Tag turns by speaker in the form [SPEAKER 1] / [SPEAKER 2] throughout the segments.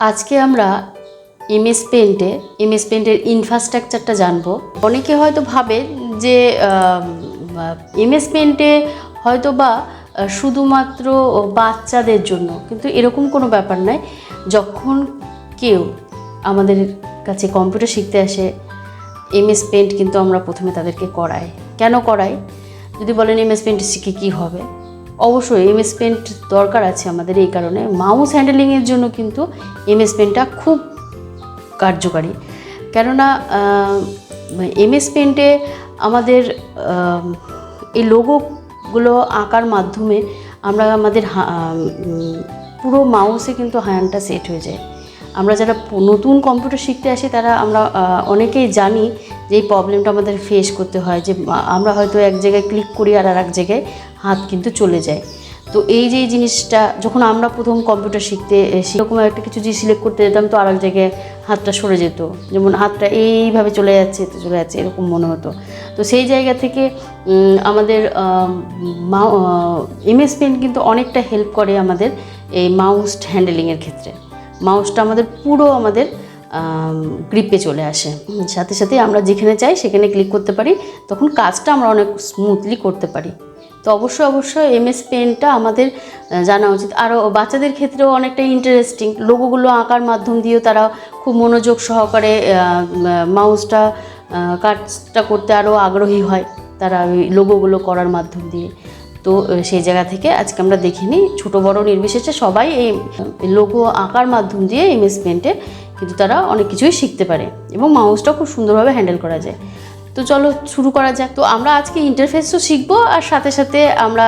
[SPEAKER 1] আজকে আমরা MS পেন্টে MS পেন্টের ইনফ্রাস্ট্রাকচারটা জানব। অনেকে হয়তো ভাবে যে এমএস পেন্টে হয়তো বা শুধুমাত্র বাচ্চাদের জন্য, কিন্তু এরকম কোনো ব্যাপার নয় যখন কেউ আমাদের কাছে কম্পিউটার শিখতে আসে, এমএস পেন্ট কিন্তু আমরা প্রথমে তাদেরকে করাই। কেন করাই? যদি বলেন এমএস পেন্ট শিখে কী হবে? অবশ্যই এমএস পেন্ট দরকার আছে আমাদের এই কারণে। মাউস হ্যান্ডেলিংয়ের জন্য কিন্তু এমএস পেন্টটা খুব কার্যকারী। কেননা এমএস পেন্টে আমাদের এই লোগোগুলো আঁকার মাধ্যমে আমরা আমাদের পুরো মাউসে কিন্তু হ্যান্ডটা সেট হয়ে যায়। আমরা যারা নতুন কম্পিউটার শিখতে আসি, তারা আমরা অনেকেই জানি যে এই প্রবলেমটা আমাদের ফেস করতে হয়, যে আমরা হয়তো এক জায়গায় ক্লিক করি আর আর এক জায়গায় হাত কিন্তু চলে যায়। তো এই যে জিনিসটা, যখন আমরা প্রথম কম্পিউটার শিখতে সেরকম একটা কিছু যদি সিলেক্ট করতে যেতাম, তো আর এক জায়গায় হাতটা সরে যেত। যেমন হাতটা এইভাবে চলে যাচ্ছে, তো চলে যাচ্ছে, এরকম মনে হতো। তো সেই জায়গা থেকে আমাদের এমএস পেন কিন্তু অনেকটা হেল্প করে আমাদের এই মাউস হ্যান্ডেলিংয়ের ক্ষেত্রে। মাউসটা আমাদের পুরো আমাদের গ্রিপে চলে আসে। সাথে সাথে আমরা যেখানে চাই সেখানে ক্লিক করতে পারি। তখন কাজটা আমরা অনেক স্মুথলি করতে পারি। তো অবশ্যই অবশ্যই এমএস পেনটা আমাদের জানা উচিত। আরও বাচ্চাদের ক্ষেত্রেও অনেকটা ইন্টারেস্টিং লোগোগুলো আঁকার মাধ্যম দিয়েও তারা খুব মনোযোগ সহকারে মাউসটা কাজটা করতে আরও আগ্রহী হয় তারা ওই লোগোগুলো করার মাধ্যম দিয়ে। তো সেই জায়গা থেকে আজকে আমরা দেখিনি। ছোটো বড় নির্বিশেষে সবাই এই লোগো আঁকার মাধ্যম দিয়ে এমএস পেন্টে কিন্তু তারা অনেক কিছুই শিখতে পারে এবং মাউসটাও খুব সুন্দরভাবে হ্যান্ডেল করা যায়। তো চলো শুরু করা যাক। তো আমরা আজকে ইন্টারফেসও শিখব আর সাথে সাথে আমরা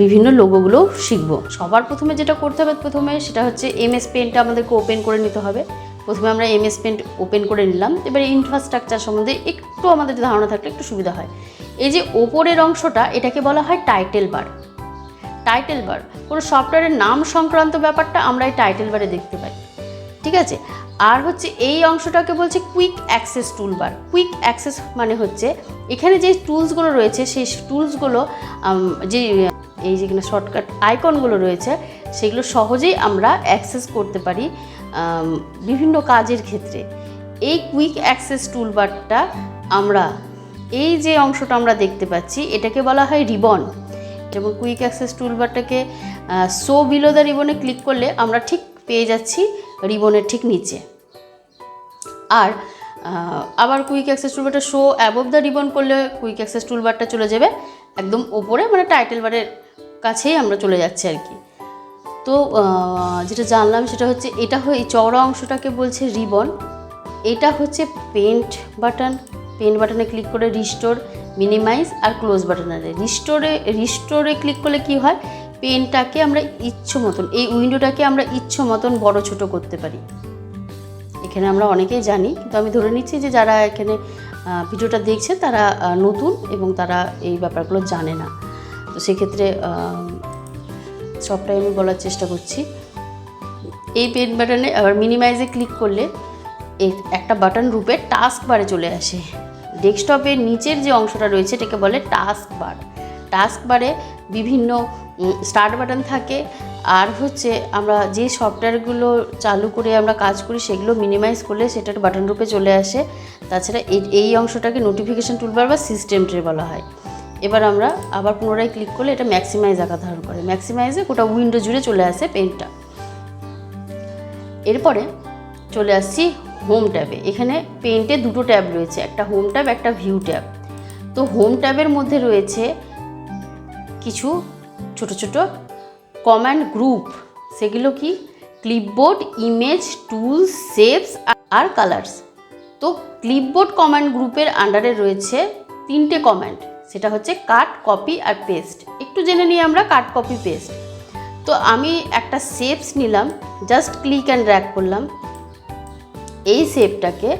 [SPEAKER 1] বিভিন্ন লোগোগুলো শিখব। সবার প্রথমে যেটা করতে হবে প্রথমে সেটা হচ্ছে এমএস পেনটা আমাদেরকে ওপেন করে নিতে হবে। প্রথমে আমরা এমএস পেন্ট ওপেন করে নিলাম। এবার ইনফ্রাস্ট্রাকচার সম্বন্ধে একটু আমাদের ধারণা থাকলে একটু সুবিধা হয়। এই যে ওপরের অংশটা, এটাকে বলা হয় টাইটেল বার টাইটেল বার কোনো সফটওয়্যারের নাম সংক্রান্ত ব্যাপারটা আমরা এই টাইটেল বারে দেখতে পাই। ঠিক আছে? আর হচ্ছে এই অংশটাকে বলছে quick access tool bar quick access মানে হচ্ছে, এখানে যে টুলসগুলো রয়েছে, সেই টুলসগুলো যে, এই যেখানে শর্টকাট আইকনগুলো রয়েছে, সেগুলো সহজেই আমরা অ্যাক্সেস করতে পারি। বিভিন্ন কাজের ক্ষেত্রে এই কুইক অ্যাক্সেস টুলবারটা আমরা, এই যে অংশটা আমরা দেখতে পাচ্ছি, এটাকে বলা হয় রিবন যেমন কুইক অ্যাক্সেস টুলবারটাকে সো বিলো দ্য রিবনে ক্লিক করলে আমরা ঠিক পেয়ে যাচ্ছি রিবনের ঠিক নিচে। আর আবার কুইক অ্যাক্সেস টুলবারটা শো অ্যাবভ দ্য রিবন করলে কুইক অ্যাক্সেস টুলবারটা চলে যাবে, একদম ওপরে মানে টাইটেল বারের কাছেই আমরা চলে যাচ্ছি আর কি। তো যেটা জানলাম সেটা হচ্ছে এটা হয়ে চওড়া অংশটাকে বলছে রিবন। এটা হচ্ছে পেন্ট বাটন। পেন্ট বাটনে ক্লিক করে রিস্টোর, মিনিমাইজ আর ক্লোজ বাটনে রিস্টোরে রিস্টোরে ক্লিক করলে কি হয়? পেনটাকে আমরা ইচ্ছ মতন, এই উইন্ডোটাকে আমরা ইচ্ছ মতন বড় ছোট করতে পারি। এখানে আমরা অনেকেই জানি, কিন্তু আমি ধরে নিচ্ছি যে যারা এখানে ভিডিওটা দেখছে তারা নতুন এবং তারা এই ব্যাপারগুলো জানে না। তো সেক্ষেত্রে সবটাই আমি বলার চেষ্টা করছি। এই পেন বাটনে আবার মিনিমাইজে ক্লিক করলে একটা বাটন রূপে টাস্ক বারে চলে আসে। ডেস্কটপের নিচের যে অংশটা রয়েছে, এটাকে বলে টাস্ক বার টাস্ক বারে বিভিন্ন স্টার্ট বাটন থাকে। আর হচ্ছে আমরা যে সফটওয়্যারগুলো চালু করে আমরা কাজ করি, সেগুলো মিনিমাইজ করলে সেটার বাটন রূপে চলে আসে। তাছাড়া এই অংশটাকে নোটিফিকেশান টুলবার বা সিস্টেম ট্রে বলা হয়। এবার আমরা আবার পুনরায় ক্লিক করলে এটা ম্যাক্সিমাইজ আকার ধারণ করে। ম্যাক্সিমাইজে গোটা উইন্ডো জুড়ে চলে আসে পেনটা এরপরে চলে আসছি হোম ট্যাবে এখানে পেন্টে দুটো ট্যাব রয়েছে, একটা হোম ট্যাব একটা ভিউ ট্যাব তো হোম ট্যাবের মধ্যে রয়েছে কিছু ছোট ছোট কমান্ড গ্রুপ সেগুলো কি? ক্লিপবোর্ড ইমেজ টুলস শেপস আর কালার্স তো ক্লিপবোর্ড কমান্ড গ্রুপের আন্ডারে রয়েছে তিনটে কমান্ড সেটা হচ্ছে কাট, কপি আর পেস্ট। একটু জেনে নিই আমরা কাট, কপি, পেস্ট। তো আমি একটা শেপস নিলাম, জাস্ট ক্লিক অ্যান্ড ড্র্যাগ করলাম। এই শেপটাকে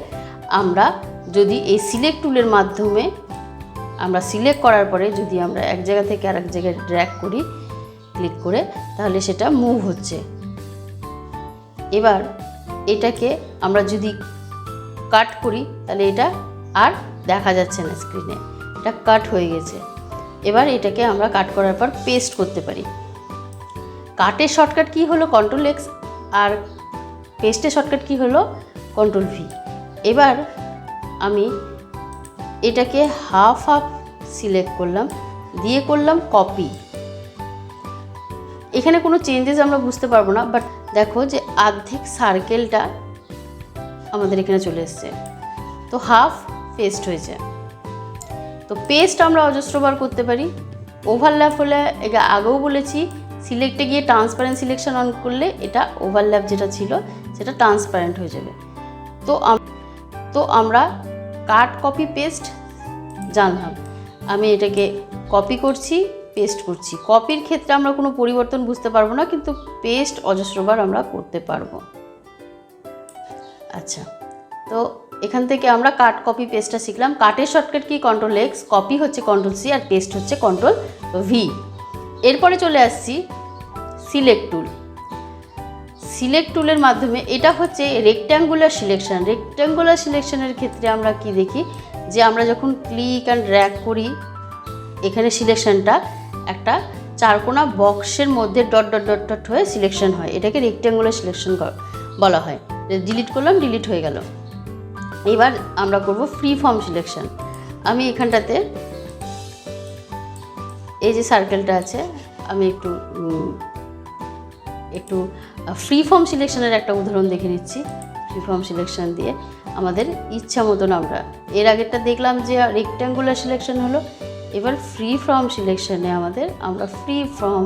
[SPEAKER 1] আমরা যদি এই সিলেক্ট টুলের মাধ্যমে আমরা সিলেক্ট করার পরে যদি আমরা এক জায়গা থেকে আরেক জায়গায় ড্র্যাক করি, ক্লিক করে, তাহলে সেটা মুভ হচ্ছে। এবার এটাকে আমরা যদি কাট করি, তাহলে এটা আর দেখা যাচ্ছে না স্ক্রিনে। এটা কাট হয়ে গেছে। এবার এটাকে আমরা কাট করার পর পেস্ট করতে পারি। কাটের শর্টকাট কি হলো কন্ট্রোল এক্স আর পেস্টের শর্টকাট কি হলো কন্ট্রোল ভি এবার আমি এটাকে হাফ হাফ সিলেক্ট করলাম, দিয়ে করলাম কপি এখানে কোনো চেঞ্জেস আমরা বুঝতে পারব না বাট দেখো যে অর্ধেক সার্কেলটা আমাদের এখানে চলে এসছে। তো হাফ পেস্ট হয়েছে। তো পেস্ট আমরা অজস্রবার করতে পারি। ওভারল্যাপ হলে এটা আগেও বলেছি সিলেক্টে গিয়ে ট্রান্সপারেন্ট সিলেকশন অন করলে এটা ওভারল্যাপ যেটা ছিল, সেটা ট্রান্সপারেন্ট হয়ে যাবে। তো তো আমরা কাট কপি পেস্ট জানলাম। আমি এটাকে কপি করছি পেস্ট করছি। কপির ক্ষেত্রে আমরা কোনো পরিবর্তন বুঝতে পারব না, কিন্তু পেস্ট অজস্রবার আমরা করতে পারব। আচ্ছা তো এখান থেকে আমরা কাট কপি পেস্টটা শিখলাম। কাটের শর্টকাট কি? কন্ট্রোল এক্স কপি হচ্ছে কন্ট্রোল সি আর পেস্ট হচ্ছে কন্ট্রোল ভি এরপরে চলে আসছি সিলেক্ট টুল সিলেক্ট টুলের মাধ্যমে এটা হচ্ছে রেক্ট্যাঙ্গুলার সিলেকশন রেক্ট্যাঙ্গুলার সিলেকশনের ক্ষেত্রে আমরা কি দেখি? যে আমরা যখন ক্লিক অ্যান্ড র্যাক করি, এখানে সিলেকশনটা একটা চারকোনা বক্সের মধ্যে ডট ডট ডট ডট হয়ে সিলেকশন হয়। এটাকে রেক্ট্যাঙ্গুলার সিলেকশন বলা হয়। ডিলিট করলাম ডিলিট হয়ে গেল। এবার আমরা করব ফ্রি ফর্ম সিলেকশন আমি এখানটাতে এই যে সার্কেলটা আছে, আমি একটু একটু ফ্রি ফর্ম সিলেকশনের একটা উদাহরণ দেখে নিচ্ছি। ফ্রি ফর্ম সিলেকশন দিয়ে আমাদের ইচ্ছা মতন আমরা, এর আগেরটা দেখলাম যে রেক্ট্যাঙ্গুলার সিলেকশন হলো, এবার ফ্রি ফর্ম সিলেকশনে আমাদের, আমরা ফ্রি ফর্ম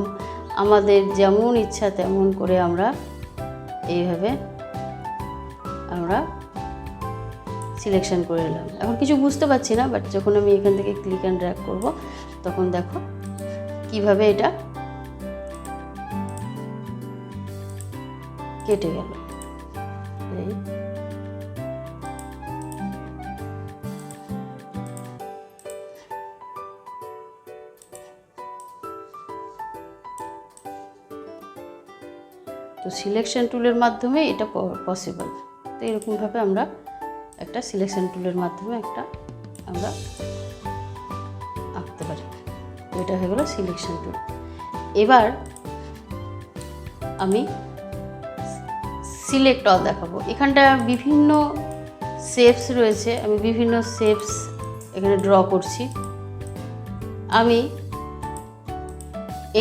[SPEAKER 1] আমাদের যেমন ইচ্ছা তেমন করে আমরা এইভাবে আমরা সিলেকশন করে নিলাম এখন কিছু বুঝতে পারছি না বাট যখন আমি এখান থেকে ক্লিক অ্যান্ড ড্র্যাগ করব, তখন দেখো কীভাবে এটা কেটে গেল। এই। তো সিলেকশন টুলের মাধ্যমে এটা পসিবল তো এরকমভাবে আমরা একটা সিলেকশন টুলের মাধ্যমে একটা আমরা আঁকতে পারি। এটা হয়ে গেলো সিলেকশন টুল এবার আমি সিলেক্ট অল দেখাবো। এখানটা বিভিন্ন শেপস রয়েছে, আমি বিভিন্ন শেপস এখানে ড্র করছি। আমি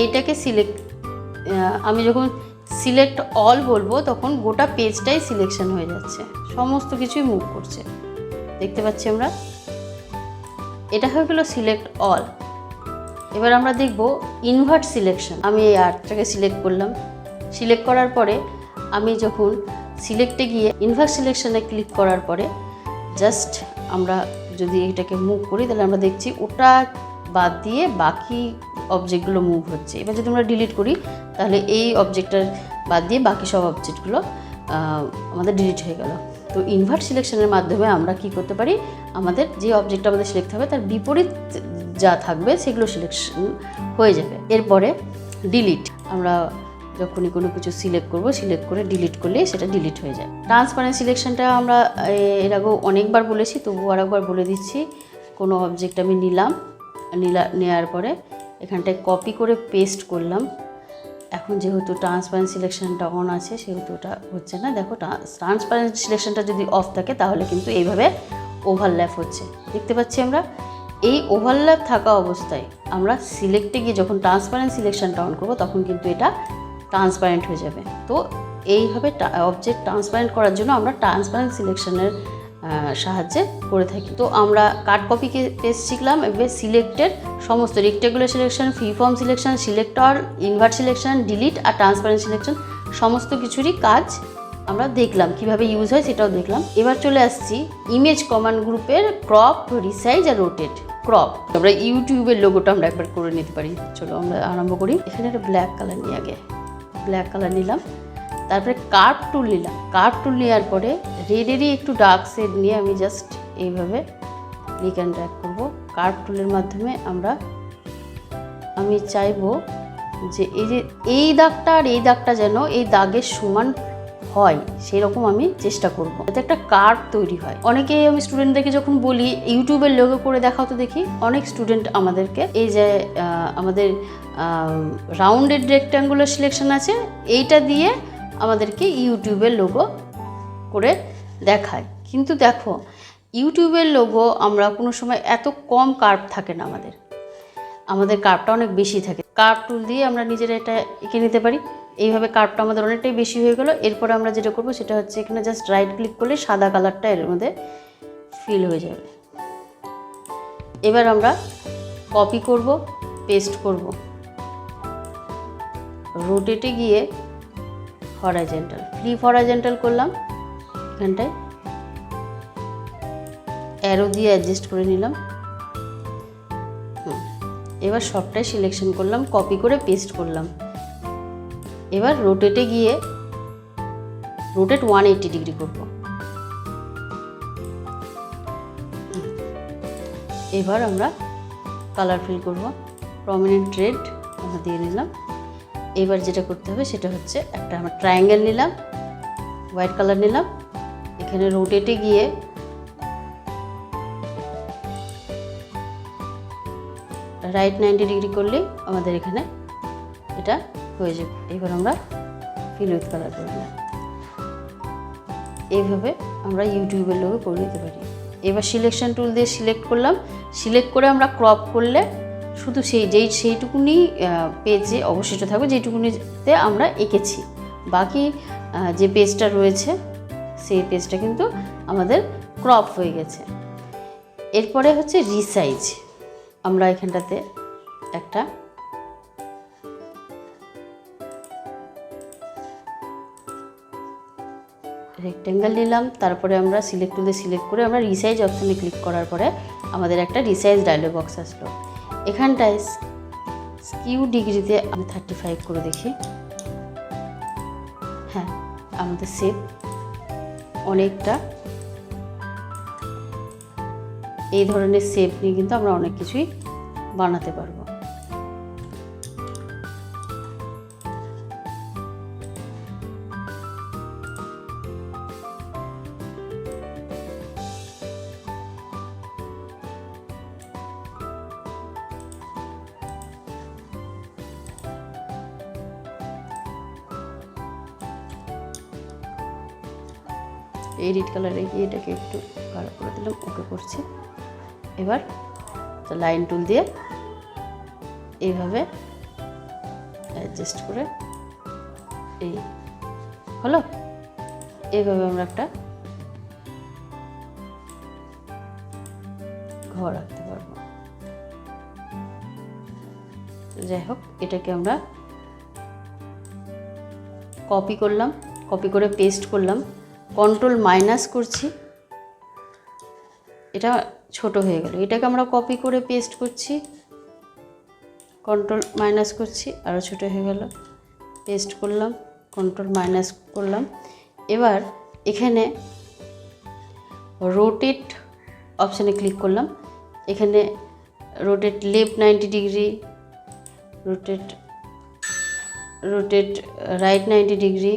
[SPEAKER 1] এইটাকে সিলেক্ট আমি যখন সিলেক্ট অল বলব, তখন গোটা পেজটাই সিলেকশন হয়ে যাচ্ছে। সমস্ত কিছুই মুভ করছে। দেখতে পাচ্ছি আমরা। এটা হয়ে গেলো সিলেক্ট অল এবার আমরা দেখব ইনভার্ট সিলেকশন আমি এই আর্টটাকে সিলেক্ট করলাম। সিলেক্ট করার পরে আমি যখন সিলেক্টে গিয়ে ইনভার্ট সিলেকশনে ক্লিক করার পরে জাস্ট আমরা যদি এটাকে মুভ করি, তাহলে আমরা দেখছি ওটা বাদ দিয়ে বাকি অবজেক্টগুলো মুভ হচ্ছে। এবার যদি আমরা ডিলিট করি তাহলে এই অবজেক্টটার বাদ দিয়ে বাকি সব অবজেক্টগুলো আমাদের ডিলিট হয়ে গেল। তো ইনভার্ট সিলেকশনের মাধ্যমে আমরা কি করতে পারি? আমাদের যে অবজেক্টটা আমাদের সিলেক্ট হবে, তার বিপরীত যা থাকবে, সেগুলো সিলেকশন হয়ে যাবে। এরপরে ডিলিট আমরা যখনই কোনো কিছু সিলেক্ট করব সিলেক্ট করে ডিলিট করলে সেটা ডিলিট হয়ে যায়। ট্রান্সপারেন্ট সিলেকশনটা আমরা এর আগেও অনেকবার বলেছি, তবুও আরেকবার বলে দিচ্ছি। কোনো অবজেক্ট আমি নিলাম, নিলা নেওয়ার পরে এখানটায় কপি করে পেস্ট করলাম। এখন যেহেতু ট্রান্সপারেন্ট সিলেকশনটা অন আছে, সেহেতু ওটা হচ্ছে না। দেখো ট্রান্সপারেন্ট সিলেকশনটা যদি অফ থাকে, তাহলে কিন্তু এইভাবে ওভারল্যাপ হচ্ছে। দেখতে পাচ্ছি আমরা? এই ওভারল্যাপ থাকা অবস্থায় আমরা সিলেক্টে গিয়ে যখন ট্রান্সপারেন্ট সিলেকশনটা অন করব, তখন কিন্তু এটা ট্রান্সপারেন্ট হয়ে যাবে। তো এইভাবে অবজেক্ট ট্রান্সপারেন্ট করার জন্য আমরা ট্রান্সপারেন্ট সিলেকশনের সাহায্যে করে থাকি। তো আমরা কাট কপিকে পেস্ট শিখলাম, এবার সিলেক্টেড সমস্ত rectangular selection free form selection select all invert selection delete আর ট্রান্সপারেন্ট সিলেকশন সমস্ত কিছুরই কাজ আমরা দেখলাম। কীভাবে ইউজ হয় সেটাও দেখলাম। এবার চলে আসছি ইমেজ কমান্ড গ্রুপের ক্রপ রিসাইজ আর রোটেট ক্রপ আমরা ইউটিউবের লোগোটা আমরা একবার করে নিতে পারি। চলো আমরা আরম্ভ করি। এখানে একটা ব্ল্যাক কালার নিয়ে আগে। ব্ল্যাক কালার নিলাম। তারপরে কার্ভ টুল নিলাম। কার্ভ টুল নেওয়ার পরে রেডেরই একটু ডার্ক শেড নিয়ে আমি জাস্ট এইভাবে ক্লিক অ্যান্ড ড্র্যাগ করব। কার্ভ টুলের মাধ্যমে আমরা, আমি চাইব যে এই যে এই দাগটা আর এই দাগটা যেন এই দাগের সমান হয়, সেরকম আমি চেষ্টা করব। যাতে একটা কার্ভ তৈরি হয়। অনেকে আমি স্টুডেন্টদেরকে যখন বলি, ইউটিউবের লোগো করে দেখাও তো দেখি, অনেক স্টুডেন্ট আমাদেরকে এই যে আমাদের রাউন্ডেড রেক্ট্যাঙ্গুলার সিলেকশন আছে, এইটা দিয়ে আমাদেরকে ইউটিউবের লোগো করে দেখায়। কিন্তু দেখো, ইউটিউবের লোগো আমরা কোনো সময় এত কম কার্ভ থাকে না আমাদের। আমাদের কার্ভটা অনেক বেশি থাকে। কার্ভ টুল দিয়ে আমরা নিজেরা এটা এঁকে নিতে পারি। এইভাবে কার্ভটা আমাদের অনেকটাই বেশি হয়ে গেলো। এরপরে আমরা যেটা করব সেটা হচ্ছে এখানে জাস্ট রাইট ক্লিক করলে সাদা কালারটা এর মধ্যে ফিল হয়ে যাবে। এবার আমরা কপি করব পেস্ট করব। রোটেটে গিয়ে হরাইজেন্টাল ফ্লিপ হরাইজেন্টাল করলাম, এখানটায় অ্যারো দিয়ে অ্যাডজাস্ট করে নিলাম। এবার সবটাই সিলেকশন করলাম কপি করে পেস্ট করলাম। এবার রোটেটে গিয়ে রোটেট ওয়ান এইটি ডিগ্রি করব। এবার আমরা কালার ফিল করব। প্রমিনেন্ট রেড আমরা দিয়ে নিলাম। এবার যেটা করতে হবে সেটা হচ্ছে একটা আমরা ট্রায়াঙ্গেল নিলাম হোয়াইট কালার নিলাম, এখানে রোটেটে গিয়ে রাইট নাইনটি ডিগ্রি করলেই আমাদের এখানে এটা হয়ে যাবে। এবার আমরা ফিল উইথ কালার করে নিলাম। এইভাবে আমরা ইউটিউবের লোকে করে নিতে পারি। এবার সিলেকশন টুল দিয়ে সিলেক্ট করলাম। সিলেক্ট করে আমরা ক্রপ করলে শুধু সেই যেই সেইটুকুনি পেজে অবশিষ্ট থাকবে যেইটুকুনিতে আমরা এঁকেছি। বাকি যে পেজটা রয়েছে, সেই পেজটা কিন্তু আমাদের ক্রপ হয়ে গেছে। এরপরে হচ্ছে রিসাইজ আমরা এখানটাতে একটা রেক্টেঙ্গেল নিলাম, তারপরে আমরা সিলেক্ট টুলে সিলেক্ট করে আমরা রিসাইজ অপশানে ক্লিক করার পরে আমাদের একটা রিসাইজ ডায়লগ বক্স আসলো। এখানটায় স্কিউ ডিগ্রিতে আমি থার্টি ফাইভ করে দেখি। হ্যাঁ আমাদের সেপ অনেকটা। এই ধরনের সেপ নিয়ে কিন্তু আমরা অনেক কিছুই বানাতে পারব। এই রেড কালারে গিয়ে এটাকে একটু কালো করে দিলাম, ওকে করছি। এবার লাইন টুল দিয়ে এইভাবে অ্যাডজাস্ট করে এই, হলো? এইভাবে আমরা একটা ঘর রাখতে পারব। যাই হোক, এটাকে আমরা কপি করলাম কপি করে পেস্ট করলাম। কন্ট্রোল মাইনাস করছি। এটা ছোট হয়ে গেল। এটাকে আমরা কপি করে পেস্ট করছি। কন্ট্রোল মাইনাস করছি আরও ছোট হয়ে গেল। পেস্ট করলাম কন্ট্রোল মাইনাস করলাম। এবার এখানে রোটেট অপশানে ক্লিক করলাম। এখানে rotate left ninety degree rotate rotate right ninety degree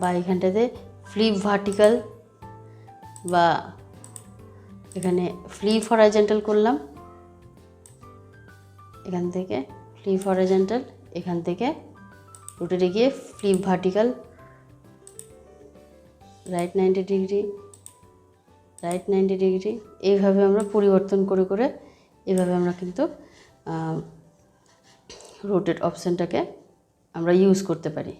[SPEAKER 1] বা এখানটাতে ফ্লিপ ভার্টিক্যাল বা এখানে ফ্লিপ হরাইজেন্টাল করলাম। এখান থেকে ফ্লিপ হরাইজেন্টাল এখান থেকে রোটেটে গিয়ে flip vertical right ninety degree right ninety degree এইভাবে আমরা পরিবর্তন করে করে এইভাবে আমরা কিন্তু রোটেট অপশানটাকে আমরা ইউজ করতে পারি।